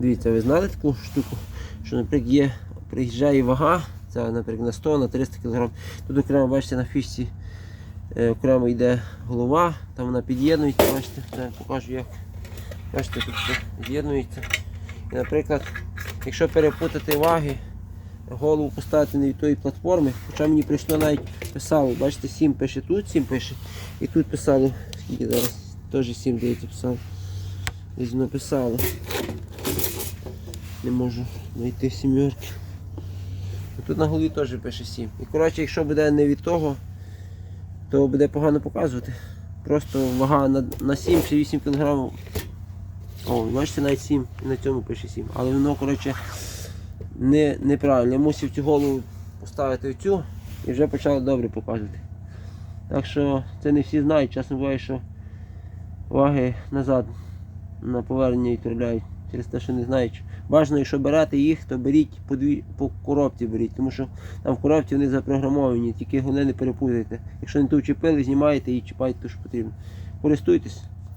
Дивіться, ви знали таку штуку, що, наприклад, є, приїжджає вага, це, наприклад, на 100, на 300 кг. Тут окремо, бачите, на фішці е, окремо йде голова, там вона під'єднується, бачите, я покажу як. Бачите, тут з'єднується. І, наприклад, якщо перепутати ваги, голову поставити не від тої платформи, хоча мені прийшло навіть писало, бачите, 7 пише тут, 7 пише, і тут писало, скільки зараз, теж 7 здається писало. Десь написало. Не можу знайти сімерки. Тут на голові теж пише 7. І коротше, якщо буде не від того, то буде погано показувати. Просто вага на, на 7 чи 8 кг. О, бачите, навіть 7, і на цьому пише 7. Але воно, коротше, не, неправильно. Я мусив цю голову поставити цю і вже почало добре показувати. Так що це не всі знають, чесно буває, що ваги назад на повернення відправляють через те, що не знають. Бажано, якщо берете їх, то беріть по, дві, по коробці беріть, тому що там в коробці вони запрограмовані, тільки головне не перепутайте. Якщо не ту вчепили, знімаєте і чіпаєте те, що потрібно. Користуйтесь.